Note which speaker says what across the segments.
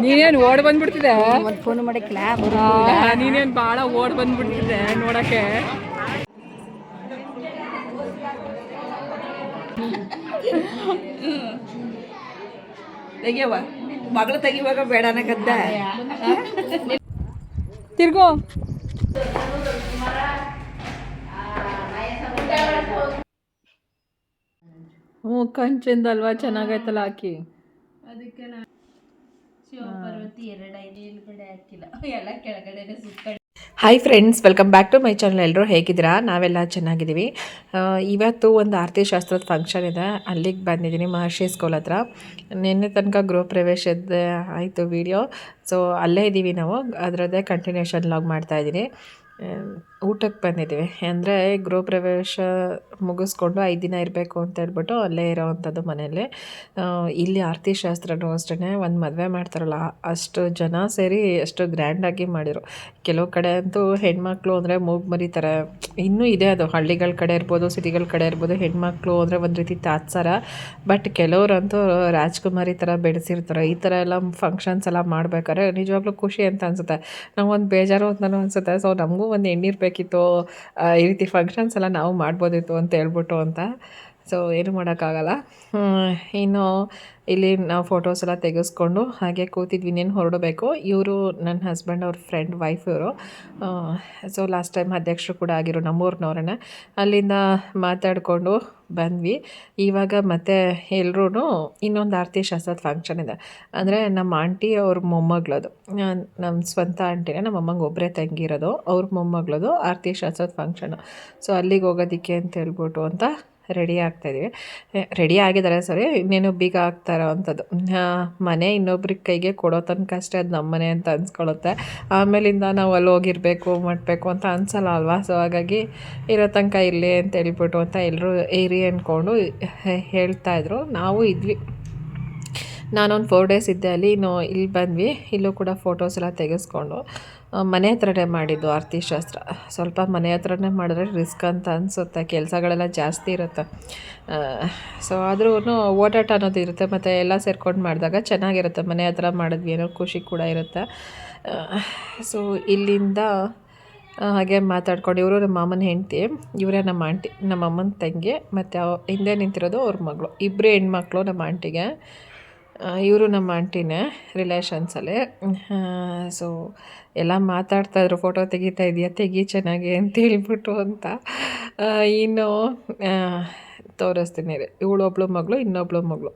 Speaker 1: ನೀನೇನು ಓಡ್ ಬಂದ್ಬಿಡ್ತಿದೆ
Speaker 2: ಒಂದು ಫೋನ್ ಮಾಡಕ್ಕಿಲ್ಲ
Speaker 1: ನೀನೇನು ನೀನೇನ್ ಭಾಳ ಓಡ್ ಬಂದ್ಬಿಡ್ತಿದೆ ನೋಡಕ್ಕೆ?
Speaker 2: ತೆಗಿಯವ ಮಗಳು ತೆಗಿವಾಗ ಬೇಡ ಅನ್ನಕದ್ದ
Speaker 1: ತಿರ್ಗೋ. ಹ್ಞೂ ಕಂಚಿಂದಲ್ವಾ ಚೆನ್ನಾಗೈತಲ್ಲ ಹಾಕಿ
Speaker 3: ಅದಕ್ಕೆ ಶಿವಪಾರ್ವತಿ ಎರಡೈದು ಮೇಲ್ಗಡೆ ಹಾಕಿಲ್ಲ. ಎಲ್ಲ ಕೆಳಗಡೆನೆ ಸುತ್ತ
Speaker 4: hi friends welcome back to my channel ಎಲ್ಲರೂ ಹೇಗಿದ್ದೀರಾ? ನಾವೆಲ್ಲ ಚೆನ್ನಾಗಿದ್ದೀವಿ. ಇವತ್ತು ಒಂದು ಆರತಿ ಶಾಸ್ತ್ರದ ಫಂಕ್ಷನ್ ಇದೆ. ಅಲ್ಲಿಗೆ ಬಂದಿದ್ದೀನಿ ಮಹರ್ಷಿ ಸ್ಕೂಲ್ ಹತ್ರ. ನಿನ್ನೆ ತನಕ ಗೃಹ ಪ್ರವೇಶದ ಆಯಿತು ವಿಡಿಯೋ ಸೊ ಅಲ್ಲೇ ಇದ್ದೀವಿ ನಾವು. ಅದರದ್ದೇ ಕಂಟಿನ್ಯೂಷನ್ ಲಾಗ್ ಮಾಡ್ತಾಯಿದ್ದೀನಿ ಊಟಕ್ಕೆ ಬಂದಿದ್ದೀವಿ. ಅಂದರೆ ಗೃಹ ಪ್ರವೇಶ ಮುಗಿಸ್ಕೊಂಡು ಐದು ದಿನ ಇರಬೇಕು ಅಂತ ಹೇಳ್ಬಿಟ್ಟು ಅಲ್ಲೇ ಇರೋವಂಥದ್ದು ಮನೆಯಲ್ಲೇ. ಇಲ್ಲಿ ಆರತಿ ಶಾಸ್ತ್ರನೂ ಅಷ್ಟೇ ಒಂದು ಮದುವೆ ಮಾಡ್ತಾರಲ್ಲ, ಅಷ್ಟು ಜನ ಸೇರಿ ಅಷ್ಟು ಗ್ರ್ಯಾಂಡಾಗಿ ಮಾಡಿರು ಕೆಲವು ಕಡೆ ಅಂತೂ ಹೆಣ್ಮಕ್ಳು ಅಂದರೆ ಮೂಗು ಮರಿತಾರೆ. ಇನ್ನೂ ಇದೆ ಅದು, ಹಳ್ಳಿಗಳ ಕಡೆ ಇರ್ಬೋದು, ಸಿಟಿಗಳ ಕಡೆ ಇರ್ಬೋದು, ಹೆಣ್ಮಕ್ಳು ಅಂದರೆ ಒಂದು ರೀತಿ ತಾತ್ಸಾರ. ಬಟ್ ಕೆಲವರಂತೂ ರಾಜ್ಕುಮಾರಿ ಥರ ಬೆಳೆಸಿರ್ತಾರೆ. ಈ ಥರ ಎಲ್ಲ ಫಂಕ್ಷನ್ಸ್ ಎಲ್ಲ ಮಾಡ್ಬೇಕಾದ್ರೆ ನಿಜವಾಗ್ಲೂ ಖುಷಿ ಅಂತ ಅನಿಸುತ್ತೆ. ಒಂದು ಬೇಜಾರು ಅಂತಲೂ ಅನಿಸುತ್ತೆ. ಸೊ ನಮಗೂ ಒಂದು ಎಣ್ಣಿರ್ಬೇಕಿತ್ತು ಆ, ಈ ರೀತಿ ಫಂಕ್ಷನ್ಸ್ ಎಲ್ಲ ನಾವು ಮಾಡ್ಬೋದಿತ್ತು ಅಂತ ಹೇಳ್ಬಿಟ್ಟು ಅಂತ. ಸೊ ಏನು ಮಾಡೋಕ್ಕಾಗಲ್ಲ. ಇನ್ನು ಇಲ್ಲಿ ನಾವು ಫೋಟೋಸ್ ಎಲ್ಲ ತೆಗೆಸ್ಕೊಂಡು ಹಾಗೆ ಕೂತಿದ್ವಿ, ಇನ್ನೇನು ಹೊರಡಬೇಕು. ಇವರು ನನ್ನ ಹಸ್ಬೆಂಡ್ ಅವ್ರ ಫ್ರೆಂಡ್ ವೈಫ್ ಇವರು. ಸೊ ಲಾಸ್ಟ್ ಟೈಮ್ ಅಧ್ಯಕ್ಷರು ಕೂಡ ಆಗಿರೋ ನಮ್ಮೂರಿನವ್ರನ್ನ ಅಲ್ಲಿಂದ ಮಾತಾಡಿಕೊಂಡು ಬಂದ್ವಿ. ಇವಾಗ ಮತ್ತೆ ಎಲ್ಲರೂ ಇನ್ನೊಂದು ಆರತಿ ಶಾಸ್ತ್ರದ ಫಂಕ್ಷನ್ ಇದೆ. ಅಂದರೆ ನಮ್ಮ ಆಂಟಿ ಅವ್ರ ಮೊಮ್ಮಗಳದು. ನಮ್ಮ ಸ್ವಂತ ಆಂಟಿನೇ ನಮ್ಮ ಅಮ್ಮಂಗೆ ಒಬ್ಬರೇ ತಂಗಿರೋದು ಅವ್ರ ಮೊಮ್ಮಗಳದು ಆರತಿ ಶಾಸ್ತ್ರದ ಫಂಕ್ಷನು ಸೊ ಅಲ್ಲಿಗೆ ಹೋಗೋದಿಕ್ಕೆ ಅಂತ ಹೇಳ್ಬಿಟ್ಟು ಅಂತ ರೆಡಿ ಆಗ್ತಾಯಿದ್ದೀವಿ ರೆಡಿ ಆಗಿದ್ದಾರೆ ಸರಿ ಇನ್ನೇನು ಬೀಗ ಆಗ್ತಾ ಇರೋವಂಥದ್ದು ಮನೆ ಇನ್ನೊಬ್ರಿಗೆ ಕೈಗೆ ಕೊಡೋ ತನಕ ಅಷ್ಟೇ, ಅದು ನಮ್ಮ ಮನೆ ಅಂತ ಅನ್ಸ್ಕೊಳ್ಳುತ್ತೆ ಆಮೇಲಿಂದ ನಾವು ಅಲ್ಲಿ ಹೋಗಿರಬೇಕು ಮಾಡಬೇಕು ಅಂತ ಅನ್ಸಲ್ಲ ಅಲ್ವಾ? ಸೊ ಹಾಗಾಗಿ ಇರೋ ತನಕ ಇಲ್ಲೇ ಅಂತ ಹೇಳ್ಬಿಟ್ಟು ಅಂತ ಎಲ್ಲರೂ ಏರಿ ಅಂದ್ಕೊಂಡು ಹೇಳ್ತಾಯಿದ್ರು ನಾವು ಇದ್ವಿ. ನಾನೊಂದು ಫೋರ್ ಡೇಸ್ ಇದ್ದೆ ಅಲ್ಲಿ, ಇನ್ನು ಇಲ್ಲಿ ಬಂದ್ವಿ. ಇಲ್ಲೂ ಕೂಡ ಫೋಟೋಸ್ ಎಲ್ಲ ತೆಗೆಸ್ಕೊಂಡು. ಮನೆ ಹತ್ರನೇ ಮಾಡಿದ್ದು ಆರತಿ ಶಾಸ್ತ್ರ. ಸ್ವಲ್ಪ ಮನೆ ಹತ್ರನೇ ಮಾಡಿದ್ರೆ ರಿಸ್ಕ್ ಅಂತ ಅನಿಸುತ್ತೆ, ಕೆಲಸಗಳೆಲ್ಲ ಜಾಸ್ತಿ ಇರುತ್ತೆ. ಸೊ ಆದ್ರೂ ಓಡಾಟ ಅನ್ನೋದು ಇರುತ್ತೆ, ಮತ್ತು ಎಲ್ಲ ಸೇರ್ಕೊಂಡು ಮಾಡಿದಾಗ ಚೆನ್ನಾಗಿರುತ್ತೆ. ಮನೆ ಹತ್ರ ಮಾಡಿದ್ವಿ ಏನೋ ಖುಷಿ ಕೂಡ ಇರುತ್ತೆ. ಸೊ ಇಲ್ಲಿಂದ ಹಾಗೆ ಮಾತಾಡ್ಕೊಂಡು ಇವರು ನಮ್ಮ ಮಾಮನ ಹೆಂಡತಿ, ಇವರೇ ನಮ್ಮ ಆಂಟಿ, ನಮ್ಮ ಅಮ್ಮನ ತಂಗಿ, ಮತ್ತು ಹಿಂದೆ ನಿಂತಿರೋದು ಅವ್ರ ಮಗಳು. ಇಬ್ಬರು ಹೆಣ್ಮಕ್ಳು ನಮ್ಮ ಆಂಟಿಗೆ. ಇವರು ನಮ್ಮ ಆಂಟಿನೇ ರಿಲೇಷನ್ಸಲ್ಲೇ. ಸೊ ಎಲ್ಲ ಮಾತಾಡ್ತಾಯಿದ್ರು ಫೋಟೋ ತೆಗಿತಾ ಇದೆಯಾ? ತೆಗಿ ಚೆನ್ನಾಗಿ ಅಂತ ಹೇಳ್ಬಿಟ್ಟು ಅಂತ. ಇನ್ನು ತೋರಿಸ್ತೀನಿ. ರೀ ಇವಳು ಒಬ್ಳು ಮಗಳು, ಇನ್ನೊಬ್ಳು ಮಗಳು.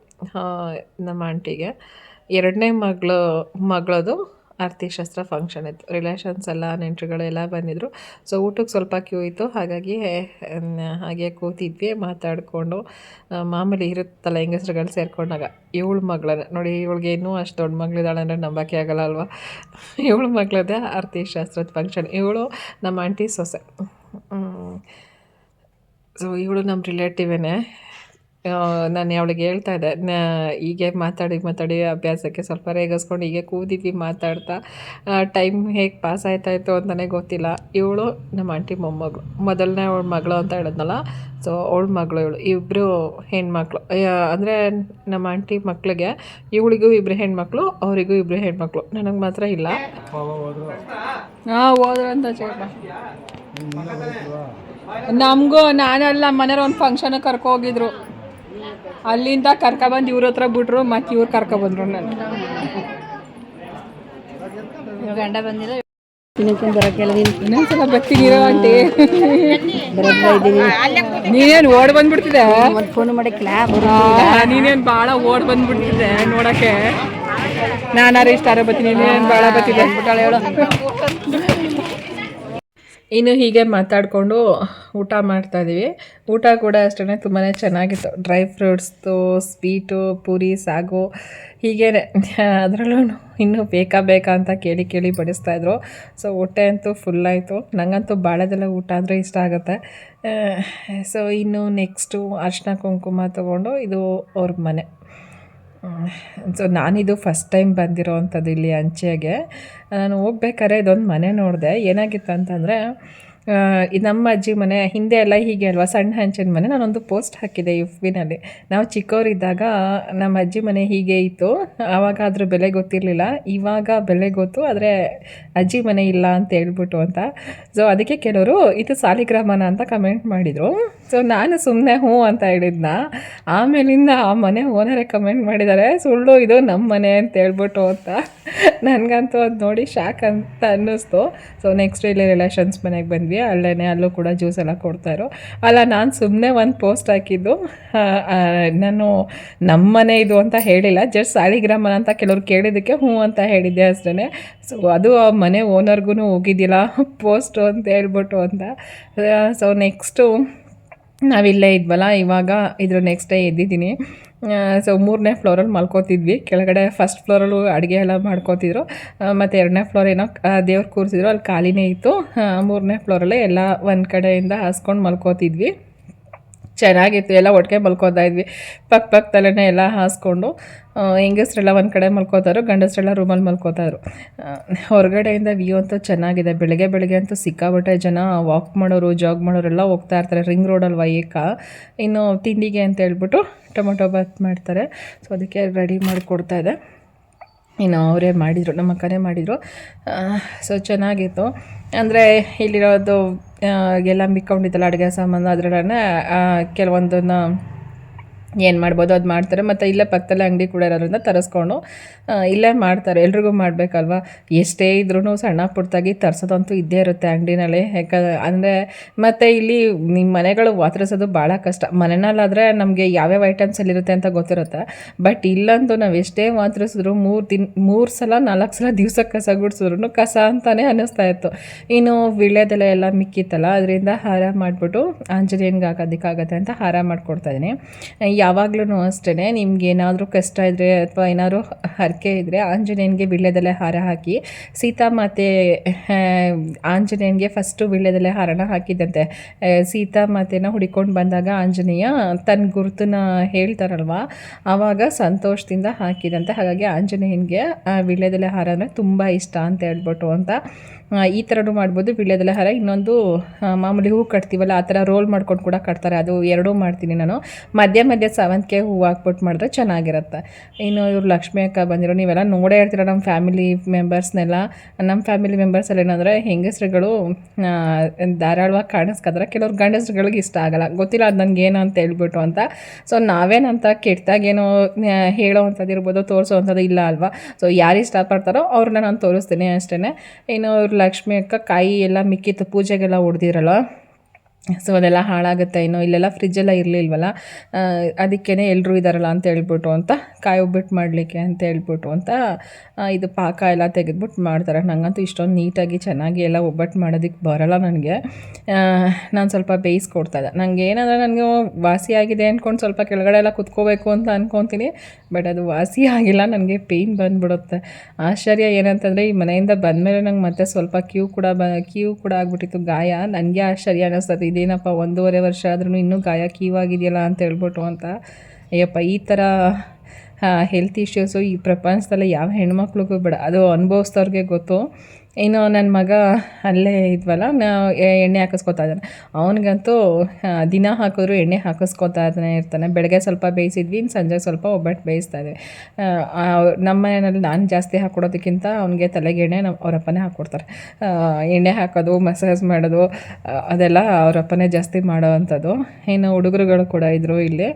Speaker 4: ನಮ್ಮ ಆಂಟಿಗೆ. ಎರಡನೇ ಮಗಳು, ಮಗಳದು ಆರತಿ ಶಾಸ್ತ್ರ ಫಂಕ್ಷನ್ ಇತ್ತು. ರಿಲೇಷನ್ಸ್ ಎಲ್ಲ ನೆಂಟರುಗಳು ಎಲ್ಲ ಬಂದಿದ್ದರು ಸೊ ಊಟಕ್ಕೆ ಸ್ವಲ್ಪ ಕ್ಯೂ ಇತ್ತು. ಹಾಗಾಗಿ ಹಾಗೆ ಕೂತಿದ್ವಿ, ಮಾತಾಡಿಕೊಂಡು. ಮಾಮೂಲಿ ಇರುತ್ತಲ್ಲ ಹೆಂಗಸ್ರುಗಳು ಸೇರ್ಕೊಂಡಾಗ. ಇವಳು ಮಗಳನ್ನ ನೋಡಿ, ಇವಳಿಗೆ ಇನ್ನೂ ಅಷ್ಟು ದೊಡ್ಡ ಮಗಳಿದ್ದಾಳೆ ಅಂದರೆ ನಂಬಕ್ಕೆ ಆಗಲ್ಲ ಅಲ್ವಾ? ಇವಳು ಮಗಳದೇ ಆರತಿ ಶಾಸ್ತ್ರದ ಫಂಕ್ಷನ್ ಇವಳು ನಮ್ಮ ಆಂಟಿ ಸೊಸೆ. ಸೊ ಇವಳು ನಮ್ಮ ರಿಲೇಟಿವೇನೆ ನಾನು ಅವಳಿಗೆ ಹೇಳ್ತಾ ಇದ್ದೆ ಹೀಗೆ ಮಾತಾಡಿ ಮಾತಾಡಿ ಅಭ್ಯಾಸಕ್ಕೆ ಸ್ವಲ್ಪ ರೇಗಿಸ್ಕೊಂಡು ಹೀಗೆ ಕೂದಿದ್ವಿ ಮಾತಾಡ್ತಾ ಟೈಮ್ ಹೇಗೆ ಪಾಸ್ ಆಯ್ತಾಯಿತ್ತು ಅಂತಲೇ ಗೊತ್ತಿಲ್ಲ. ಇವಳು ನಮ್ಮ ಆಂಟಿ ಮೊಮ್ಮಗಳು ಮೊದಲನೇ ಅವಳ ಮಗಳು ಅಂತ ಹೇಳಿದ್ನಲ್ಲ ಸೊ ಅವಳ ಮಗಳು ಇವಳು ಇಬ್ಬರು ಹೆಣ್ಮಕ್ಳು ಅಂದರೆ ನಮ್ಮ ಆಂಟಿ ಮಕ್ಕಳಿಗೆ ಇವಳಿಗೂ ಇಬ್ಬರು ಹೆಣ್ಮಕ್ಳು, ಅವರಿಗೂ ಇಬ್ಬರು ಹೆಣ್ಮಕ್ಳು, ನನಗೆ ಮಾತ್ರ ಇಲ್ಲ.
Speaker 1: ಹಾಂ ಹೋದ್ರು ಅಂತ ಚೇಪ ನಮಗೂ, ನಾನೆಲ್ಲ ಮನೆಯವ್ರು ಒಂದು ಫಂಕ್ಷನ್ ಕರ್ಕೊ ಹೋಗಿದ್ರು. ಅಲ್ಲಿಂದ ಕರ್ಕೊಬಂದು ಇವ್ರ ಹತ್ರ ಬಿಟ್ರು ಮತ್ತೆ ಇವ್ರು ಕರ್ಕೊಬಂದ್ರು ನಾನು.
Speaker 3: ಗಂಡ ಬಂದಿಲ್ಲ
Speaker 1: ಇನ್ನೊಂದ್ಸಲ ಬರ್ತೀನಿ ಇರೋ ಆಂಟಿ. ನೀನೇನು ಓಡ್ ಬಂದ್ಬಿಡ್ತಿದ್ದೆ
Speaker 2: ಒಂದು ಫೋನ್ ಮಾಡಕ್ಕಿಲ್ಲ
Speaker 1: ಆ, ನೀನೇನ್ ಭಾಳ ಓಡ್ ಬಂದ್ಬಿಡ್ತಿದೆ ನೋಡಕ್ಕೆ? ನಾನಾರು ಇಷ್ಟ ಬರ್ತೀನಿ ನೀನೇನು ಭಾಳ ಅಂದ್ಬಿಟ್ಟಾಳೆ ಹೇಳು.
Speaker 4: ಇನ್ನು ಹೀಗೆ ಮಾತಾಡಿಕೊಂಡು ಊಟ ಮಾಡ್ತಾಯಿದ್ದೀವಿ. ಊಟ ಕೂಡ ಅಷ್ಟೇ ತುಂಬಾ ಚೆನ್ನಾಗಿತ್ತು. ಡ್ರೈ ಫ್ರೂಟ್ಸ್ದು ಸ್ವೀಟು ಪೂರಿ, ಸಾಗು, ಹೀಗೆ ಅದರಲ್ಲೂ ಇನ್ನೂ ಬೇಕಾ ಬೇಕಾ ಅಂತ ಕೇಳಿ ಕೇಳಿ ಬಡಿಸ್ತಾಯಿದ್ರು. ಸೊ ಹೊಟ್ಟೆ ಅಂತೂ ಫುಲ್ ಆಯಿತು. ನನಗಂತೂ ಬಾಳೆದೆಲ್ಲ ಊಟ ಅಂದರೆ ಇಷ್ಟ ಆಗುತ್ತೆ. ಸೊ ಇನ್ನು ನೆಕ್ಸ್ಟು ಅರ್ಶಿನ ಕುಂಕುಮ ತೊಗೊಂಡು ಇದು ಅವ್ರ ಮನೆ. ಸೊ ನಾನಿದು ಫಸ್ಟ್ ಟೈಮ್ ಬಂದಿರೋ ಅಂಥದ್ದು ಇಲ್ಲಿ ಅಂಚೆಗೆ. ನಾನು ಹೋಗ್ಬೇಕಾದ್ರೆ ಇದೊಂದು ಮನೆ ನೋಡಿದೆ. ಏನಾಗಿತ್ತು ಅಂತಂದರೆ ನಮ್ಮ ಅಜ್ಜಿ ಮನೆ ಹಿಂದೆ ಎಲ್ಲ ಹೀಗೆ ಅಲ್ವಾ? ಸಣ್ಣ ಹಂಚಿನ ಮನೆ. ನಾನೊಂದು ಪೋಸ್ಟ್ ಹಾಕಿದ್ದೆ ಯುಫ್ಬಿನಲ್ಲಿ. ನಾವು ಚಿಕ್ಕವರಿದ್ದಾಗ ನಮ್ಮ ಅಜ್ಜಿ ಮನೆ ಹೀಗೆ ಇತ್ತು. ಆವಾಗ ಅದ್ರ ಬೆಲೆ ಗೊತ್ತಿರಲಿಲ್ಲ. ಇವಾಗ ಬೆಲೆ ಗೊತ್ತು, ಆದರೆ ಅಜ್ಜಿ ಮನೆ ಇಲ್ಲ ಅಂತ ಹೇಳ್ಬಿಟ್ಟು ಅಂತ. ಸೊ ಅದಕ್ಕೆ ಕೆಲವರು ಇದು ಸಾಲಿಗ್ರಾಮನ ಅಂತ ಕಮೆಂಟ್ ಮಾಡಿದರು. ಸೊ ನಾನು ಸುಮ್ಮನೆ ಹ್ಞೂ ಅಂತ ಹೇಳಿದ್ನ. ಆಮೇಲಿಂದ ಆ ಮನೆ ಓನರೇ ಕಮೆಂಟ್ ಮಾಡಿದ್ದಾರೆ. ಸುಳ್ಳು ಇದು ನಮ್ಮ ಮನೆ ಅಂತ ಹೇಳ್ಬಿಟ್ಟು ಅಂತ. ನನಗಂತೂ ಅದು ನೋಡಿ ಶಾಕ್ ಅಂತ ಅನ್ನಿಸ್ತು. ಸೊ ನೆಕ್ಸ್ಟ್ ಇಲ್ಲಿ ರಿಲೇಷನ್ಸ್ ಮನೆಗೆ ಬಂದ್ವಿ. ಅಲ್ಲೇ ಅಲ್ಲೂ ಕೂಡ ಜ್ಯೂಸ್ ಎಲ್ಲ ಕೊಡ್ತಾಯಿದ್ರು. ಅಲ್ಲ, ನಾನು ಸುಮ್ಮನೆ ಒಂದು ಪೋಸ್ಟ್ ಹಾಕಿದ್ದು ನಾನು ನಮ್ಮ ಮನೆ ಇದು ಅಂತ ಹೇಳಿಲ್ಲ ಜಸ್ಟ್ ಸಾಲಿಗ್ರಾಮನ ಅಂತ ಕೆಲವ್ರು ಕೇಳಿದ್ದಕ್ಕೆ ಹ್ಞೂ ಅಂತ ಹೇಳಿದ್ದೆ ಅಷ್ಟೇ ಸೊ ಅದು ಆ ಮನೆ ಓನರ್ಗೂ ಹೋಗಿದ್ದಿಲ್ಲ ಪೋಸ್ಟು ಅಂತ ಹೇಳ್ಬಿಟ್ಟು ಅಂತ. ಸೊ ನೆಕ್ಸ್ಟು ನಾವಿಲ್ಲೇ ಇದ್ವಲ್ಲ, ಇವಾಗ ಇದ್ರ ನೆಕ್ಸ್ಟ್ ಡೇ ಎದ್ದಿದ್ದೀನಿ. ಸೊ ಮೂರನೇ ಫ್ಲೋರಲ್ಲಿ ಮಲ್ಕೋತಿದ್ವಿ. ಕೆಳಗಡೆ ಫಸ್ಟ್ ಫ್ಲೋರಲ್ಲೂ ಅಡುಗೆ ಎಲ್ಲ ಮಾಡ್ಕೋತಿದ್ರು. ಮತ್ತು ಎರಡನೇ ಫ್ಲೋರ್ ಏನೋ ದೇವ್ರು ಕೂರಿಸಿದ್ರು. ಅಲ್ಲಿ ಖಾಲಿನೇ ಇತ್ತು. ಮೂರನೇ ಫ್ಲೋರಲ್ಲೇ ಎಲ್ಲ ಒಂದು ಕಡೆಯಿಂದ ಹಾಸ್ಕೊಂಡು ಮಲ್ಕೋತಿದ್ವಿ. ಚೆನ್ನಾಗಿತ್ತು. ಎಲ್ಲ ಒಟ್ಟಿಗೆ ಮಲ್ಕೋತಾ ಇದ್ವಿ. ಪಕ್ಕ ತಲೆನೇ ಎಲ್ಲ ಹಾಸ್ಕೊಂಡು. ಹೆಂಗಸ್ರೆಲ್ಲ ಒಂದು ಕಡೆ ಮಲ್ಕೋತಾರೋ, ಗಂಡಸರೆಲ್ಲ ರೂಮಲ್ಲಿ ಮಲ್ಕೋತಾರು. ಹೊರಗಡೆಯಿಂದ ವ್ಯೂ ಅಂತೂ ಚೆನ್ನಾಗಿದೆ. ಬೆಳಗ್ಗೆ ಬೆಳಗ್ಗೆ ಅಂತೂ ಸಿಕ್ಕಾಬಟ್ಟೆ ಜನ ವಾಕ್ ಮಾಡೋರು ಜಾಗ್ ಮಾಡೋರೆಲ್ಲ ಹೋಗ್ತಾ ಇರ್ತಾರೆ. ರಿಂಗ್ ರೋಡಲ್ವ ಏಕ? ಇನ್ನು ತಿಂಡಿಗೆ ಅಂತ ಹೇಳ್ಬಿಟ್ಟು ಟೊಮೊಟೊ ಬಾತ್ ಮಾಡ್ತಾರೆ. ಸೊ ಅದಕ್ಕೆ ರೆಡಿ ಮಾಡಿಕೊಡ್ತಾ ಇದೆ. ಇನ್ನು ಅವರೇ ಮಾಡಿದರು, ನಮ್ಮ ಅಕ್ಕನೇ ಮಾಡಿದರು. ಸೊ ಚೆನ್ನಾಗಿತ್ತು. ಅಂದರೆ ಇಲ್ಲಿರೋದು ಎಲ್ಲ ಮಿಕ್ಕೊಂಡಿದ್ದಲ್ಲ ಅಡುಗೆ ಸಾಮಾನು ಅದರಲ್ಲೇ ಕೆಲವೊಂದನ್ನು ಏನು ಮಾಡ್ಬೋದು, ಅದು ಮಾಡ್ತಾರೆ. ಮತ್ತು ಇಲ್ಲೇ ಪಕ್ಕದಲ್ಲೇ ಅಂಗಡಿ ಕೂಡ ಇರೋದ್ರಿಂದ ತರಿಸ್ಕೊಂಡು ಇಲ್ಲೇ ಮಾಡ್ತಾರೆ. ಎಲ್ರಿಗೂ ಮಾಡಬೇಕಲ್ವ? ಎಷ್ಟೇ ಇದ್ರೂ ಸಣ್ಣ ಪುಟ್ಟದಾಗಿ ತರಿಸೋದಂತೂ ಇದ್ದೇ ಇರುತ್ತೆ ಅಂಗಡಿನಲ್ಲಿ. ಯಾಕೆ, ಅಂದರೆ ಮತ್ತು ಇಲ್ಲಿ ನಿಮ್ಮ ಮನೆಗಳು ವಾತರಿಸೋದು ಭಾಳ ಕಷ್ಟ. ಮನೆಯಲ್ಲಾದರೆ ನಮಗೆ ಯಾವ್ಯಾವ ಐಟಮ್ಸ್ ಎಲ್ಲಿರುತ್ತೆ ಅಂತ ಗೊತ್ತಿರುತ್ತೆ. ಬಟ್ ಇಲ್ಲಂತೂ ನಾವು ಎಷ್ಟೇ ವಾತರಿಸಿದ್ರು ಮೂರು ದಿನ, ಮೂರು ಸಲ, ನಾಲ್ಕು ಸಲ ದಿವಸ ಕಸ ಗುಡಿಸಿದ್ರು ಕಸ ಅಂತಲೇ ಅನ್ನಿಸ್ತಾ ಇತ್ತು. ಇನ್ನು ವಿಳ್ಯದೆಲೆ ಎಲ್ಲ ಮಿಕ್ಕಿತ್ತಲ್ಲ, ಅದರಿಂದ ಹಾರ ಮಾಡಿಬಿಟ್ಟು ಆಂಜನೇಯನ್ಗೆ ಹಾಕೋದಕ್ಕಾಗತ್ತೆ ಅಂತ ಹಾರ ಮಾಡಿಕೊಡ್ತಾ ಇದ್ದೀನಿ ಯಾವಾಗ್ಲೂ ಅಷ್ಟೇ ನಿಮ್ಗೆ ಏನಾದರೂ ಕಷ್ಟ ಇದ್ದರೆ ಅಥವಾ ಏನಾದರೂ ಹರಕೆ ಇದ್ದರೆ ಆಂಜನೇಯನಿಗೆ ವಿಳ್ಯದೆಲೆ ಹಾರ ಹಾಕಿ, ಸೀತಾ ಮಾತೆ ಆಂಜನೇಯನಿಗೆ ಫಸ್ಟು ವಿಳ್ಯದೆಲೆ ಹಾರನ ಹಾಕಿದ್ದಂತೆ ಸೀತಾ ಮಾತೆನ ಹುಡಿಕೊಂಡು ಬಂದಾಗ ಆಂಜನೇಯ ತನ್ನ ಗುರುತನ್ನ ಹೇಳ್ತಾರಲ್ವ? ಆವಾಗ ಸಂತೋಷದಿಂದ ಹಾಕಿದಂತೆ. ಹಾಗಾಗಿ ಆಂಜನೇಯನಿಗೆ ಆ ವಿಳ್ಯದೆಲೆ ಹಾರ ಅಂದರೆ ತುಂಬ ಇಷ್ಟ ಅಂತ ಹೇಳ್ಬಿಟ್ಟು ಅಂತ ಈ ಥರನೂ ಮಾಡ್ಬೋದು. ವಿಳ್ಯದೆಲೆ ಹಾರ ಇನ್ನೊಂದು ಮಾಮೂಲಿ ಹೂ ಕಟ್ತೀವಲ್ಲ, ಆ ಥರ ರೋಲ್ ಮಾಡ್ಕೊಂಡು ಕೂಡ ಕಟ್ತಾರೆ. ಅದು ಎರಡೂ ಮಾಡ್ತೀನಿ ನಾನು. ಮಧ್ಯ ಮಧ್ಯ ಸೇವಂತಿಗೆ ಹೂವು ಹಾಕ್ಬಿಟ್ಟು ಮಾಡಿದ್ರೆ ಚೆನ್ನಾಗಿರುತ್ತೆ. ಇನ್ನು ಇವ್ರು ಲಕ್ಷ್ಮಿ ಅಕ್ಕ ಬಂದಿರೋ, ನೀವೆಲ್ಲ ನೋಡೇ ಇರ್ತೀರ ನಮ್ಮ ಫ್ಯಾಮಿಲಿ ಮೆಂಬರ್ಸ್ನೆಲ್ಲ ನಮ್ಮ ಫ್ಯಾಮಿಲಿ ಮೆಂಬರ್ಸಲ್ಲಿ ಏನಂದರೆ ಹೆಂಗಸ್ರುಗಳು ಧಾರಾಳವಾಗಿ ಕಾಣಿಸ್ಕೋದ್ರೆ ಕೆಲವ್ರು ಗಂಡಸ್ರುಗಳಿಗೆ ಇಷ್ಟ ಆಗಲ್ಲ. ಗೊತ್ತಿಲ್ಲ ಅದು ನನಗೇನು ಅಂತ ಹೇಳ್ಬಿಟ್ಟು ಅಂತ. ಸೊ ನಾವೇನಂತ ಕೆಟ್ಟದಾಗ ಏನೋ ಹೇಳೋ ಅಂಥದ್ದು ಇರ್ಬೋದು ತೋರಿಸೋ ಅಂಥದ್ದು ಇಲ್ಲ ಅಲ್ವಾ? ಸೊ ಯಾರು ಇಷ್ಟಪಡ್ತಾರೋ ಅವ್ರನ್ನ ನಾನು ತೋರಿಸ್ತೀನಿ ಅಷ್ಟೇ ಇನ್ನು ಅವ್ರು ಲಕ್ಷ್ಮಿ ಅಕ್ಕ ಕಾಯಿ ಎಲ್ಲ ಮಿಕ್ಕಿತ್ತು, ಪೂಜೆಗೆಲ್ಲ ಹೊಡೆದಿರಲ್ಲ ಸೊ ಅದೆಲ್ಲ ಹಾಳಾಗುತ್ತೆ ಏನೋ ಇಲ್ಲೆಲ್ಲ ಫ್ರಿಜ್ಜೆಲ್ಲ ಇರಲಿಲ್ವಲ್ಲ? ಅದಕ್ಕೇ ಎಲ್ಲರೂ ಇದ್ದಾರಲ್ಲ ಅಂತ ಹೇಳ್ಬಿಟ್ಟು ಅಂತ, ಕಾಯಿ ಒಬ್ಬಿಟ್ಟು ಮಾಡಲಿಕ್ಕೆ ಅಂತ ಹೇಳ್ಬಿಟ್ಟು ಅಂತ ಇದು ಪಾಕ ಎಲ್ಲ ತೆಗೆದ್ಬಿಟ್ಟು ಮಾಡ್ತಾರೆ. ನನಗಂತೂ ಇಷ್ಟೊಂದು ನೀಟಾಗಿ ಚೆನ್ನಾಗಿ ಎಲ್ಲ ಒಬ್ಬಟ್ಟು ಮಾಡೋದಕ್ಕೆ ಬರೋಲ್ಲ ನನಗೆ. ನಾನು ಸ್ವಲ್ಪ ಬೇಯಿಸ್ಕೊಡ್ತಾ ಇದ್ದೆ. ನನಗೆ ಏನಂದರೆ ನನಗೆ ಆಗಿದೆ ಅಂದ್ಕೊಂಡು ಸ್ವಲ್ಪ ಕೆಳಗಡೆ ಎಲ್ಲ ಕುತ್ಕೋಬೇಕು ಅಂತ ಅಂದ್ಕೊತೀನಿ ಬಟ್ ಅದು ವಾಸಿ ಆಗಿಲ್ಲ, ನನಗೆ ಪೇಯ್ನ್ ಬಂದ್ಬಿಡುತ್ತೆ. ಆಶ್ಚರ್ಯ ಏನಂತಂದರೆ, ಈ ಮನೆಯಿಂದ ಬಂದಮೇಲೆ ನಂಗೆ ಮತ್ತೆ ಸ್ವಲ್ಪ ಕ್ಯೂ ಕೂಡ ಬ, ಕ್ಯೂ ಕೂಡ ಆಗ್ಬಿಟ್ಟಿತ್ತು, ಗಾಯ. ನನಗೆ ಆಶ್ಚರ್ಯ ಅನ್ನಿಸ್ತದೆ ಇದೇನಪ್ಪ, ಒಂದೂವರೆ ವರ್ಷ ಆದ್ರೂ ಇನ್ನೂ ಗಾಯ ಕೀವಾಗಿದೆಯಲ್ಲ ಅಂತ ಹೇಳ್ಬಿಟ್ಟು ಅಂತ. ಅಯ್ಯಪ್ಪ, ಈ ಥರ ಹೆಲ್ತ್ ಇಶ್ಯೂಸು ಈ ಪ್ರಪಂಚದಲ್ಲಿ ಯಾವ ಹೆಣ್ಮಕ್ಳಿಗೂ ಬೇಡ. ಅದು ಅನುಭವಿಸ್ದವ್ರಿಗೆ ಗೊತ್ತು. ಇನ್ನು ನನ್ನ ಮಗ ಅಲ್ಲೇ ಇದ್ವಲ್ಲ ನಾ ಎಣ್ಣೆ ಹಾಕಿಸ್ಕೊತಾ ಇದ್ದಾನೆ. ಅವನಿಗಂತೂ ದಿನ ಹಾಕಿದ್ರು ಎಣ್ಣೆ ಹಾಕಿಸ್ಕೊತಾ ಇದ್ದಾನೆ ಇರ್ತಾನೆ. ಬೆಳಗ್ಗೆ ಸ್ವಲ್ಪ ಬೇಯಿಸಿದ್ವಿ, ಇನ್ನು ಸಂಜೆ ಸ್ವಲ್ಪ ಒಬ್ಬಟ್ಟು ಬೇಯಿಸ್ತಾ ಇದ್ವಿ. ನಮ್ಮ ಮನೆಯಲ್ಲಿ ನಾನು ಜಾಸ್ತಿ ಹಾಕ್ಕೊಡೋದಕ್ಕಿಂತ ಅವನಿಗೆ ತಲೆಗೆ ಎಣ್ಣೆ ನಮ್ಮ ಅವರಪ್ಪನೇ ಹಾಕ್ಕೊಡ್ತಾರೆ ಎಣ್ಣೆ ಹಾಕೋದು, ಮಸಾಜ್ ಮಾಡೋದು ಅದೆಲ್ಲ ಅವರಪ್ಪನೇ ಜಾಸ್ತಿ ಮಾಡೋ ಅಂಥದ್ದು. ಇನ್ನು ಹುಡುಗರುಗಳು ಕೂಡ ಇದ್ದರು ಇಲ್ಲಿ.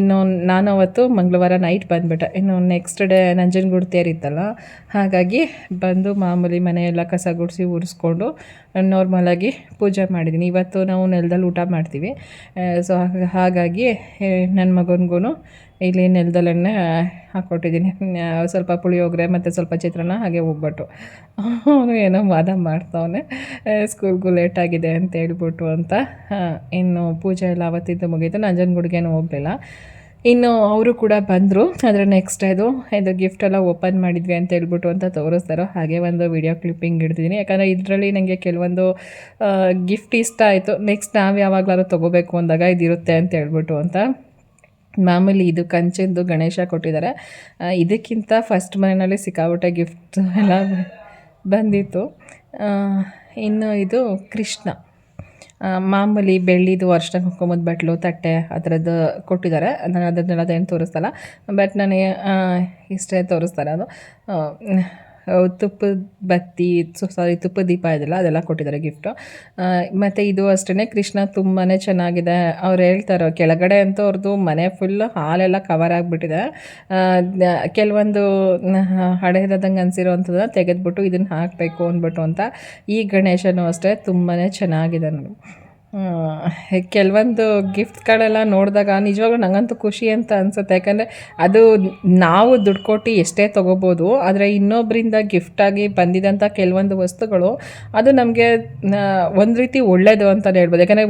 Speaker 4: ಇನ್ನು ನಾನು ಅವತ್ತು ಮಂಗಳವಾರ ನೈಟ್ ಬಂದುಬಿಟ್ಟೆ. ಇನ್ನು ನೆಕ್ಸ್ಟ್ ಡೇ ನಂಜನಗೂಡು ತೇರಿತ್ತಲ್ಲ ಹಾಗಾಗಿ ಬಂದು ಮಾಮೂಲಿ ಮನೆಯೆಲ್ಲ ಕಸ ಗುಡಿಸಿ ಉರಿಸ್ಕೊಂಡು ನಾರ್ಮಲಾಗಿ ಪೂಜೆ ಮಾಡಿದ್ದೀನಿ ಇವತ್ತು ನಾವು ನೆಲದಲ್ಲಿ ಊಟ ಮಾಡ್ತೀವಿ. ಸೊ ಹಾಗಾಗಿ ನನ್ನ ಮಗನಿಗೂ ಇಲ್ಲಿ ನೆಲದಲ್ಲೇ ಹಾಕ್ಕೊಟ್ಟಿದ್ದೀನಿ ಸ್ವಲ್ಪ ಪುಳಿಯೋಗರೆ ಮತ್ತು ಸ್ವಲ್ಪ ಚಿತ್ರಾನ್ನ ಹಾಗೆ ಒಬ್ಬಟ್ಟು ಅವನು ಏನೋ ವಾದ ಮಾಡ್ತಾವನೆ. ಸ್ಕೂಲ್ಗೂ ಲೇಟ್ ಆಗಿದೆ ಅಂತ ಹೇಳ್ಬಿಟ್ಟು ಅಂತ ಇನ್ನು ಪೂಜೆ ಎಲ್ಲ ಅವತ್ತಿದ್ದು ಮುಗೀತು. ನಂಜನಗೂಡಿಗೇನು ಹೋಗಲಿಲ್ಲ. ಇನ್ನು ಅವರು ಕೂಡ ಬಂದರು. ಅದರ ನೆಕ್ಸ್ಟ್ ಇದು ಇದು ಗಿಫ್ಟ್ ಎಲ್ಲ ಓಪನ್ ಮಾಡಿದ್ವಿ ಅಂತ ಹೇಳ್ಬಿಟ್ಟು ಅಂತ ತೋರಿಸ್ತಾರೋ ಹಾಗೆ ಒಂದು ವಿಡಿಯೋ ಕ್ಲಿಪ್ಪಿಂಗ್ ಹಿಡ್ದಿದ್ದೀನಿ ಯಾಕಂದರೆ ಇದರಲ್ಲಿ ನನಗೆ ಕೆಲವೊಂದು ಗಿಫ್ಟ್ ಇಷ್ಟ ಆಯಿತು. ನೆಕ್ಸ್ಟ್ ನಾವು ಯಾವಾಗಲಾದ್ರೂ ತೊಗೋಬೇಕು ಅಂದಾಗ ಇದಿರುತ್ತೆ ಅಂತ ಹೇಳ್ಬಿಟ್ಟು ಅಂತ. ಮಾಮೂಲಿ ಇದು ಕಂಚಿಂದು ಗಣೇಶ ಕೊಟ್ಟಿದ್ದಾರೆ. ಇದಕ್ಕಿಂತ ಫಸ್ಟ್ ಮನೆಯಲ್ಲಿ ಸಿಕ್ಕಾಬಿಟ್ಟೆ ಗಿಫ್ಟ್ ಎಲ್ಲ ಬಂದಿತ್ತು. ಇನ್ನು ಇದು ಕೃಷ್ಣ. ಮಾಮೂಲಿ ಬೆಳ್ಳಿದು ಅರ್ಶಿನ ಕುಂಕುಮದ ಬಟ್ಲು, ತಟ್ಟೆ ಆ ಥರದ್ದು ಕೊಟ್ಟಿದ್ದಾರೆ. ನಾನು ಅದನ್ನೆಲ್ಲ ಅದೇನು ತೋರಿಸ್ತಲ್ಲ ಬಟ್ ನನಗೆ ಇಷ್ಟೇ ತೋರಿಸ್ತಾರೆ ಅದು ತುಪ್ಪದ ಬತ್ತಿ ಸಾರಿ ತುಪ್ಪದ ದೀಪ ಇದೆಲ್ಲ, ಅದೆಲ್ಲ ಕೊಟ್ಟಿದ್ದಾರೆ ಗಿಫ್ಟು ಮತ್ತು ಇದು ಅಷ್ಟೇ ಕೃಷ್ಣ ತುಂಬಾ ಚೆನ್ನಾಗಿದೆ. ಅವ್ರು ಹೇಳ್ತಾರೆ, ಕೆಳಗಡೆ ಅಂತೂ ಅವ್ರದ್ದು ಮನೆ ಫುಲ್ಲು ಹಾಲೆಲ್ಲ ಕವರ್ ಆಗಿಬಿಟ್ಟಿದೆ. ಕೆಲವೊಂದು ಹಳೇದಂಗೆ ಅನಿಸಿರೋವಂಥದ್ದನ್ನ ತೆಗೆದ್ಬಿಟ್ಟು ಇದನ್ನು ಹಾಕಬೇಕು ಅಂದ್ಬಿಟ್ಟು ಅಂತ ಈ ಗಣೇಶನೂ ಅಷ್ಟೇ ತುಂಬಾ ಚೆನ್ನಾಗಿದೆ ನನಗೆ ಕೆಲವೊಂದು ಗಿಫ್ಟ್ಗಳೆಲ್ಲ ನೋಡಿದಾಗ ನಿಜವಾಗ್ಲೂ ನನಗಂತೂ ಖುಷಿ ಅಂತ ಅನ್ಸುತ್ತೆ. ಯಾಕಂದರೆ ಅದು ನಾವು ದುಡ್ಡು ಕೊಟ್ಟು ಎಷ್ಟೇ ತೊಗೋಬೋದು, ಆದರೆ ಇನ್ನೊಬ್ಬರಿಂದ ಗಿಫ್ಟಾಗಿ ಬಂದಿದ್ದಂಥ ಕೆಲವೊಂದು ವಸ್ತುಗಳು ಅದು ನಮಗೆ ಒಂದು ರೀತಿ ಒಳ್ಳೆಯದು ಅಂತಲೇ ಹೇಳ್ಬೋದು. ಯಾಕಂದರೆ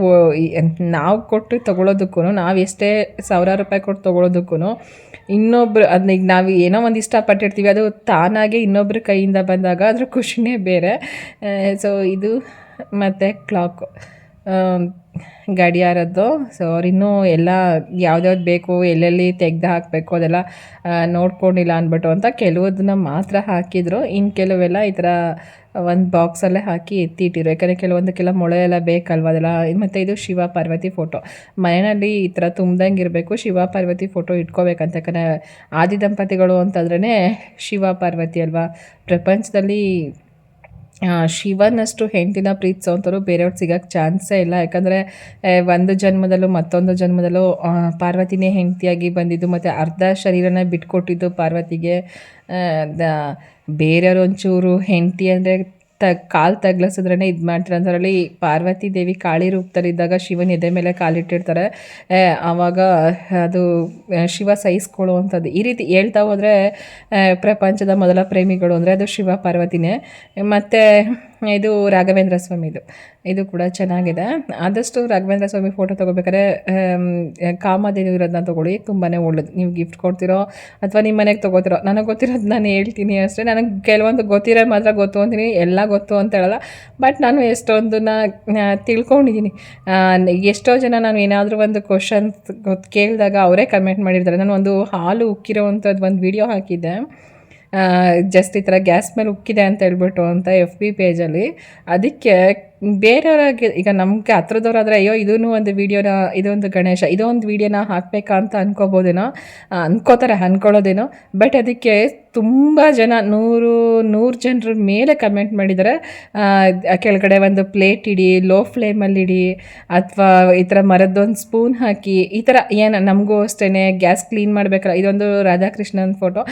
Speaker 4: ನಾವು ಕೊಟ್ಟು ತೊಗೊಳೋದಕ್ಕೂ ನಾವು ಎಷ್ಟೇ ಸಾವಿರಾರು ರೂಪಾಯಿ ಕೊಟ್ಟು ತೊಗೊಳೋದಕ್ಕೂ ಇನ್ನೊಬ್ರು ಅದನ್ನ ಈಗ ನಾವು ಏನೋ ಒಂದು ಇಷ್ಟಪಟ್ಟಿರ್ತೀವಿ, ಅದು ತಾನಾಗೆ ಇನ್ನೊಬ್ರ ಕೈಯಿಂದ ಬಂದಾಗ ಅದ್ರ ಖುಷಿನೇ ಬೇರೆ. ಸೊ ಇದು ಮತ್ತು ಕ್ಲಾಕು ಗಡಿಯಾರದ್ದು. ಸೊ ಅವ್ರು ಇನ್ನೂ ಎಲ್ಲ ಯಾವ್ದ್ಯಾವ್ದು ಬೇಕು, ಎಲ್ಲೆಲ್ಲಿ ತೆಗ್ದು ಹಾಕಬೇಕು ಅದೆಲ್ಲ ನೋಡ್ಕೊಂಡಿಲ್ಲ ಅಂದ್ಬಿಟ್ಟು ಅಂತ ಕೆಲವುದನ್ನ ಮಾತ್ರ ಹಾಕಿದ್ರು. ಇನ್ನು ಕೆಲವೆಲ್ಲ ಈ ಥರ ಒಂದು ಬಾಕ್ಸಲ್ಲೇ ಹಾಕಿ ಎತ್ತಿಟ್ಟಿರು ಯಾಕಂದರೆ ಕೆಲವೊಂದಕ್ಕೆಲ್ಲ ಮೊಳೆ ಎಲ್ಲ ಬೇಕಲ್ವ ಅದೆಲ್ಲ. ಮತ್ತು ಇದು ಶಿವ ಪಾರ್ವತಿ ಫೋಟೋ. ಮನೆಯಲ್ಲಿ ಈ ಥರ ತುಂಬ್ದಂಗೆ ಇರಬೇಕು, ಶಿವ ಪಾರ್ವತಿ ಫೋಟೋ ಇಟ್ಕೋಬೇಕಂತ. ಯಾಕಂದರೆ ಆದಿ ದಂಪತಿಗಳು ಅಂತಂದ್ರೇ ಶಿವ ಪಾರ್ವತಿ ಅಲ್ವಾ? ಪ್ರಪಂಚದಲ್ಲಿ ಶಿವನಷ್ಟು ಹೆಂಡತಿನ ಪ್ರೀತಿಸೋವಂಥವ್ರು ಬೇರೆಯವ್ರು ಸಿಗೋಕ್ಕೆ ಚಾನ್ಸೇ ಇಲ್ಲ. ಯಾಕಂದರೆ ಒಂದು ಜನ್ಮದಲ್ಲೂ ಮತ್ತೊಂದು ಜನ್ಮದಲ್ಲೂ ಪಾರ್ವತಿನೇ ಹೆಂಡತಿಯಾಗಿ ಬಂದಿದ್ದು ಮತ್ತು ಅರ್ಧ ಶರೀರನ ಬಿಟ್ಕೊಟ್ಟಿದ್ದು ಪಾರ್ವತಿಗೆ. ಬೇರೆಯವ್ರು ಒಂಚೂರು ಹೆಂಡತಿ ಅಂದರೆ ತ, ಕಾಲು ತಗ್ಲಸಿದ್ರೇ ಇದು ಮಾಡ್ತಾರೆ ಅದರಲ್ಲಿ ಪಾರ್ವತಿ ದೇವಿ ಕಾಳಿ ರೂಪದಲ್ಲಿದ್ದಾಗ ಶಿವನ ಎದೆ ಮೇಲೆ ಕಾಲಿಟ್ಟಿರ್ತಾರೆ. ಆವಾಗ ಅದು ಶಿವ ಸಹಿಸ್ಕೊಳ್ಳುವಂಥದ್ದು. ಈ ರೀತಿ ಹೇಳ್ತಾ ಹೋದರೆ ಪ್ರಪಂಚದ ಮೊದಲ ಪ್ರೇಮಿಗಳು ಅಂದರೆ ಅದು ಶಿವ ಪಾರ್ವತಿನೇ. ಮತ್ತು ಇದು ರಾಘವೇಂದ್ರ ಸ್ವಾಮಿದು. ಇದು ಕೂಡ ಚೆನ್ನಾಗಿದೆ. ಆದಷ್ಟು ರಾಘವೇಂದ್ರ ಸ್ವಾಮಿ ಫೋಟೋ ತೊಗೋಬೇಕಾದ್ರೆ ಕಾಮಧೇನು ಇರೋದನ್ನ ತೊಗೊಳ್ಳಿ. ತುಂಬಾ ಒಳ್ಳೇದು. ನೀವು ಗಿಫ್ಟ್ ಕೊಡ್ತಿರೋ ಅಥವಾ ನಿಮ್ಮ ಮನೆಗೆ ತೊಗೋತಿರೋ, ನನಗೆ ಗೊತ್ತಿರೋದು ನಾನು ಹೇಳ್ತೀನಿ ಅಷ್ಟೇ. ನನಗೆ ಕೆಲವೊಂದು ಗೊತ್ತಿರೋ ಮಾತ್ರ ಗೊತ್ತು ಅಂತೀನಿ. ಎಲ್ಲ ಗೊತ್ತು ಅಂತ ಹೇಳಲ್ಲ. ಬಟ್ ನಾನು ಎಷ್ಟೊಂದನ್ನ ತಿಳ್ಕೊಂಡಿದ್ದೀನಿ ಎಷ್ಟೋ ಜನ ನಾನು ಏನಾದರೂ ಒಂದು ಕ್ವಶನ್ ಕೇಳಿದಾಗ ಅವರೇ ಕಮೆಂಟ್ ಮಾಡಿರ್ತಾರೆ. ನಾನು ಒಂದು ಹಾಲು ಉಕ್ಕಿರೋವಂಥದ್ದು ಒಂದು ವಿಡಿಯೋ ಹಾಕಿದ್ದೆ. ಜಸ್ಟ್ ಈ ಥರ ಗ್ಯಾಸ್ ಮೇಲೆ ಉಕ್ಕಿದೆ ಅಂತ ಹೇಳ್ಬಿಟ್ಟು ಅಂತ ಎಫ್ ಬಿ ಪೇಜಲ್ಲಿ ಅದಕ್ಕೆ ಬೇರೆಯವರಾಗಿ, ಈಗ ನಮಗೆ ಹತ್ರದವ್ರಾದ್ರೆ, ಅಯ್ಯೋ ಇದೂ ಒಂದು ವೀಡಿಯೋನ ಇದೊಂದು ಗಣೇಶ, ಇದೊಂದು ವೀಡಿಯೋನ ಹಾಕಬೇಕಾ ಅಂತ ಅನ್ಕೋಬೋದೇನೋ ಅನ್ಕೋತಾರೆ, ಅನ್ಕೊಳ್ಳೋದೇನೋ ಬಟ್ ಅದಕ್ಕೆ ತುಂಬ ಜನ ನೂರು ನೂರು ಜನರ ಮೇಲೆ ಕಮೆಂಟ್ ಮಾಡಿದ್ದಾರೆ. ಕೆಳಗಡೆ ಒಂದು ಪ್ಲೇಟ್ ಇಡಿ ಲೋ ಫ್ಲೇಮಲ್ಲಿ ಇಡಿ, ಅಥವಾ ಈ ಥರ ಮರದ್ದೊಂದು ಸ್ಪೂನ್ ಹಾಕಿ, ಈ ಥರ ಏನು ನಮಗೂ ಅಷ್ಟೇ ಗ್ಯಾಸ್ ಕ್ಲೀನ್ ಮಾಡಬೇಕಲ್ಲ, ಇದೊಂದು ರಾಧಾಕೃಷ್ಣನ ಫೋಟೋ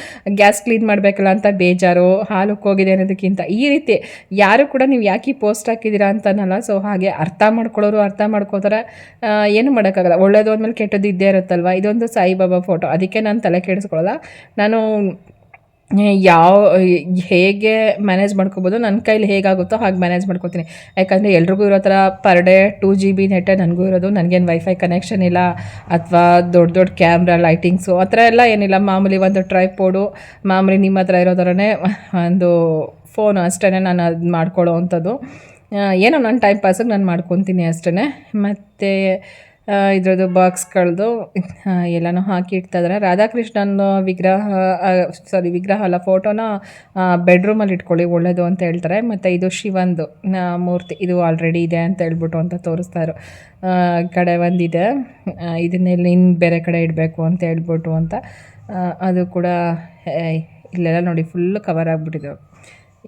Speaker 4: ಗ್ಯಾಸ್ ಕ್ಲೀನ್ ಮಾಡಬೇಕಲ್ಲ ಅಂತ ಬೇಜಾರು ಹಾಲು ಹೋಗಿದೆ ಅನ್ನೋದಕ್ಕಿಂತ ಈ ರೀತಿ ಯಾರು ಕೂಡ ನೀವು ಯಾಕೆ ಪೋಸ್ಟ್ ಹಾಕಿದ್ದೀರಾ ಅಂತನಲ್ಲ ಸೊ ಹಾಗೆ ಅರ್ಥ ಮಾಡ್ಕೊಳ್ಳೋರು ಅರ್ಥ ಮಾಡ್ಕೋತಾರೆ ಏನು ಮಾಡೋಕ್ಕಾಗಲ್ಲ, ಒಳ್ಳೇದು ಅಂದಮೇಲೆ ಕೆಟ್ಟದ್ದು ಇದ್ದೇ ಇರುತ್ತಲ್ವ? ಇದೊಂದು ಸಾಯಿಬಾಬಾ ಫೋಟೋ ಅದಕ್ಕೆ ನಾನು ತಲೆ ಕೆಡಿಸ್ಕೊಳ್ಳಲ್ಲ. ನಾನು ಯಾವ ಹೇಗೆ ಮ್ಯಾನೇಜ್ ಮಾಡ್ಕೋಬೋದು ನನ್ನ ಕೈಲಿ ಹೇಗಾಗುತ್ತೋ ಹಾಗೆ ಮ್ಯಾನೇಜ್ ಮಾಡ್ಕೋತೀನಿ. ಯಾಕಂದರೆ ಎಲ್ರಿಗೂ ಇರೋ ಥರ per day two G B ನೆಟ್ಟೆ ನನಗೂ ಇರೋದು, ನನಗೇನು ವೈಫೈ ಕನೆಕ್ಷನ್ ಇಲ್ಲ, ಅಥವಾ ದೊಡ್ಡ ದೊಡ್ಡ ಕ್ಯಾಮ್ರಾ ಲೈಟಿಂಗ್ಸು ಆ ಥರ ಎಲ್ಲ ಏನಿಲ್ಲ. ಮಾಮೂಲಿ ಒಂದು ಟ್ರೈಪೋಡು ಮಾಮೂಲಿ ನಿಮ್ಮ ಹತ್ರ ಇರೋ ಥರನೇ ಒಂದು ಫೋನು ಅಷ್ಟೇ ನಾನು ಅದು ಮಾಡ್ಕೊಳ್ಳೋ ಅಂಥದ್ದು. ಏನೋ ನನ್ನ ಟೈಮ್ ಪಾಸಿಗೆ ನಾನು ಮಾಡ್ಕೊತೀನಿ ಅಷ್ಟೇ ಮತ್ತು ಇದ್ರದ್ದು ಬಾಕ್ಸ್ಗಳದ್ದು ಎಲ್ಲನೂ ಹಾಕಿ ಇಡ್ತಾಯಿದ್ದಾರೆ ರಾಧಾಕೃಷ್ಣನ ವಿಗ್ರಹ ಸಾರಿ ವಿಗ್ರಹ ಅಲ್ಲ ಫೋಟೋನ ಬೆಡ್ರೂಮಲ್ಲಿ ಇಟ್ಕೊಳ್ಳಿ ಒಳ್ಳೆಯದು ಅಂತ ಹೇಳ್ತಾರೆ. ಮತ್ತು ಇದು ಶಿವಂದು ಮೂರ್ತಿ, ಇದು ಆಲ್ರೆಡಿ ಇದೆ ಅಂತ ಹೇಳ್ಬಿಟ್ಟು ಅಂತ ತೋರಿಸ್ತಾರೆ ಕಡೆ ಒಂದಿದೆ. ಇದನ್ನೆಲ್ಲ ಇನ್ನು ಬೇರೆ ಕಡೆ ಇಡಬೇಕು ಅಂತ ಹೇಳ್ಬಿಟ್ಟು ಅಂತ. ಅದು ಕೂಡ ಇಲ್ಲೆಲ್ಲ ನೋಡಿ ಫುಲ್ಲು ಕವರ್ ಆಗಿಬಿಟ್ಟಿದೆ.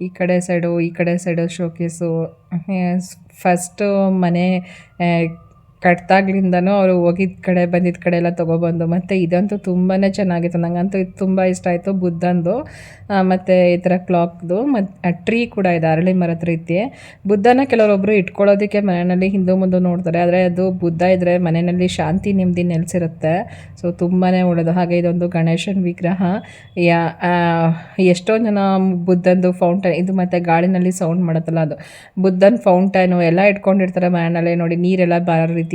Speaker 4: ಈ ಕಡೆ ಸೈಡು ಈ ಕಡೆ ಸೈಡು ಶೋಕೇಸು ಫಸ್ಟು ಮನೆ ಕಟ್ದಾಗ್ಲಿಂದನೂ ಅವರು ಹೋಗಿದ್ದ ಕಡೆ ಬಂದಿದ್ದ ಕಡೆ ಎಲ್ಲ ತೊಗೊಬಂದು, ಮತ್ತು ಇದಂತೂ ತುಂಬಾ ಚೆನ್ನಾಗಿತ್ತು. ನನಗಂತೂ ಇದು ತುಂಬ ಇಷ್ಟ ಆಯಿತು ಬುದ್ಧಂದು. ಮತ್ತು ಈ ಥರ ಕ್ಲಾಕ್ದು ಮತ್ತು ಟ್ರೀ ಕೂಡ ಇದೆ ಅರಳಿ ಮರದ ರೀತಿ ಬುದ್ಧನ ಕೆಲವರೊಬ್ಬರು ಇಟ್ಕೊಳ್ಳೋದಕ್ಕೆ ಮನೆಯಲ್ಲಿ ಹಿಂದೂ ಮುಂದೆ ನೋಡ್ತಾರೆ, ಆದರೆ ಅದು ಬುದ್ಧ ಇದ್ದರೆ ಮನೆಯಲ್ಲಿ ಶಾಂತಿ, ನೆಮ್ಮದಿ ನೆಲೆಸಿರುತ್ತೆ. ಸೊ ತುಂಬಾ ಒಳ್ಳೆಯದು ಹಾಗೆ ಇದೊಂದು ಗಣೇಶನ ವಿಗ್ರಹ. ಯಾ ಎಷ್ಟೋ ಜನ ಬುದ್ಧಂದು ಫೌಂಟೈನ್, ಇದು ಮತ್ತು ಗಾಳಿನಲ್ಲಿ ಸೌಂಡ್ ಮಾಡುತ್ತಲ್ಲ ಅದು. ಬುದ್ಧನ ಫೌಂಟೈನು ಎಲ್ಲ ಇಟ್ಕೊಂಡಿರ್ತಾರೆ ಮನೆಯಲ್ಲಿ ನೋಡಿ, ನೀರೆಲ್ಲ ಬರೋ ರೀತಿನಲ್ಲಿ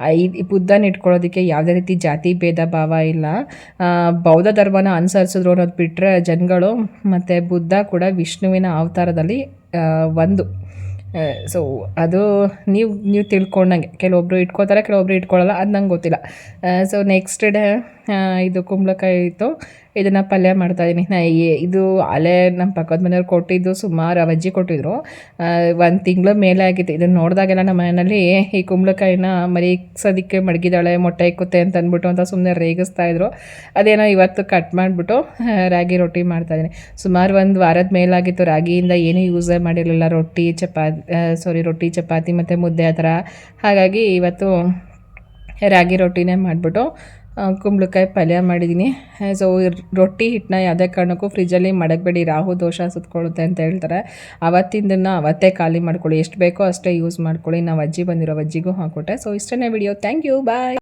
Speaker 4: ಆ, ಈ- ಬುದ್ಧನ ಇಟ್ಕೊಳ್ಳೋದಕ್ಕೆ ಯಾವುದೇ ರೀತಿ ಜಾತಿ ಭೇದ ಭಾವ ಇಲ್ಲ. ಬೌದ್ಧ ಧರ್ಮನ ಅನುಸರಿಸಿದ್ರು ಅನ್ನೋದು ಬಿಟ್ಟರೆ ಜನಗಳು ಮತ್ತು ಬುದ್ಧ ಕೂಡ ವಿಷ್ಣುವಿನ ಅವತಾರದಲ್ಲಿ ಒಂದು. ಸೊ ಅದು ನೀವು ನೀವು ತಿಳ್ಕೊಂಡಂಗೆ. ಕೆಲವೊಬ್ಬರು ಇಟ್ಕೋತಾರೆ ಕೆಲವೊಬ್ರು ಇಟ್ಕೊಳ್ಳಲ್ಲ ಅದು ನಂಗೆ ಗೊತ್ತಿಲ್ಲ. ಸೊ ನೆಕ್ಸ್ಟ್ ಡೇ ಇದು ಕುಂಬಳಕಾಯಿ ಇತ್ತು. ಇದನ್ನು ಪಲ್ಯ ಮಾಡ್ತಾಯಿದ್ದೀನಿ ನಾ ಇದು ಅಲೆ ನಮ್ಮ ಪಕ್ಕದ ಮನೆಯವ್ರು ಕೊಟ್ಟಿದ್ದು ಸುಮಾರು ಅವಜ್ಜಿ ಕೊಟ್ಟಿದ್ರು. ಒಂದು ತಿಂಗಳು ಮೇಲೆ ಆಗಿತ್ತು. ಇದನ್ನು ನೋಡಿದಾಗೆಲ್ಲ ನಮ್ಮ ಮನೆಯಲ್ಲಿ ಈ ಕುಂಬಳಕಾಯಿನ ಮರೀಗ್ಸೋದಕ್ಕೆ ಮಡಗಿದಾಳೆ, ಮೊಟ್ಟೆ ಇಕ್ಕುತ್ತೆ ಅಂತ ಅಂದ್ಬಿಟ್ಟು ಅಂತ ಸುಮ್ಮನೆ ರೇಗಿಸ್ತಾ ಇದ್ರು. ಅದೇನೋ ಇವತ್ತು ಕಟ್ ಮಾಡಿಬಿಟ್ಟು ರಾಗಿ ರೊಟ್ಟಿ ಮಾಡ್ತಾಯಿದ್ದೀನಿ ಸುಮಾರು ಒಂದು ವಾರದ ಮೇಲಾಗಿತ್ತು ರಾಗಿಯಿಂದ ಏನೂ ಯೂಸೇ ಮಾಡಿರಲಿಲ್ಲ. ರೊಟ್ಟಿ, ಚಪಾತಿ ಸಾರಿ ರೊಟ್ಟಿ, ಚಪಾತಿ ಮತ್ತು ಮುದ್ದೆ ಆ ಥರ. ಹಾಗಾಗಿ ಇವತ್ತು ರಾಗಿ ರೊಟ್ಟಿನೇ ಮಾಡಿಬಿಟ್ಟು ಕುಂಬಳಕಾಯಿ ಪಲ್ಯ ಮಾಡಿದ್ದೀನಿ. ಸೊ ರೊಟ್ಟಿ ಹಿಟ್ಟನ್ನ ಯಾವುದೇ ಕಾರಣಕ್ಕೂ ಫ್ರಿಜ್ಜಲ್ಲಿ ಮಡಗಬೇಡಿ. ರಾಹು ದೋಷ ಸುತ್ಕೊಳ್ಳುತ್ತೆ ಅಂತ ಹೇಳ್ತಾರೆ. ಅವತ್ತಿಂದನ್ನು ಅವತ್ತೇ ಖಾಲಿ ಮಾಡ್ಕೊಳ್ಳಿ. ಎಷ್ಟು ಬೇಕೋ ಅಷ್ಟೇ ಯೂಸ್ ಮಾಡ್ಕೊಳ್ಳಿ. ನಾವು ಅಜ್ಜಿ ಬಂದಿರೋ ಅಜ್ಜಿಗೂ ಹಾಕ್ಕೊಟ್ಟೆ. ಸೊ ಇಷ್ಟನೇ ವಿಡಿಯೋ ಥ್ಯಾಂಕ್ ಯು ಬಾಯ್